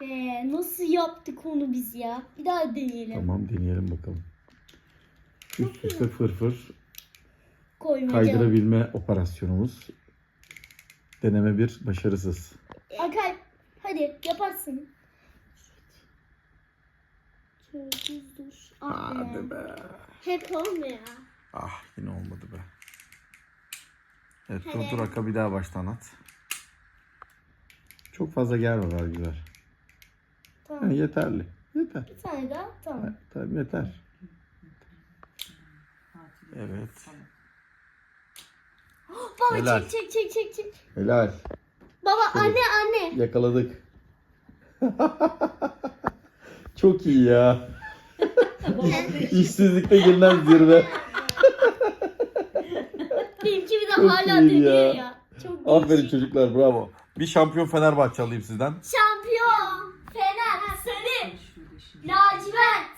Be nasıl yaptık onu biz ya. Bir daha deneyelim. Tamam deneyelim bakalım. Üst üste fırfır Koymaca. kaydırabilme operasyonumuz. Deneme bir başarısız. Akay hadi yaparsın. Şöyle düz. Ah be. Hadi be. Hep olmuyor. Ah yine olmadı be. Evet Hadi. dur dur Aka bir daha baştan at. Çok fazla gelme ver güzel. Tamam. Ha, yeterli. Yeter. Bir tane daha tamam. Ha, Tamam yeter. Evet. Baba Helal. çek çek çek çek çek. Helal. Baba Şöyle. anne anne. Yakaladık. Çok iyi ya. İş- İşsizlikte gelinen zirve. Benimki bir de Çok hala dönüyor ya. ya. Çok Aferin çocuklar bravo. Bir şampiyon Fenerbahçe alayım sizden. Şampiyon. Lacivert. Şampiyon.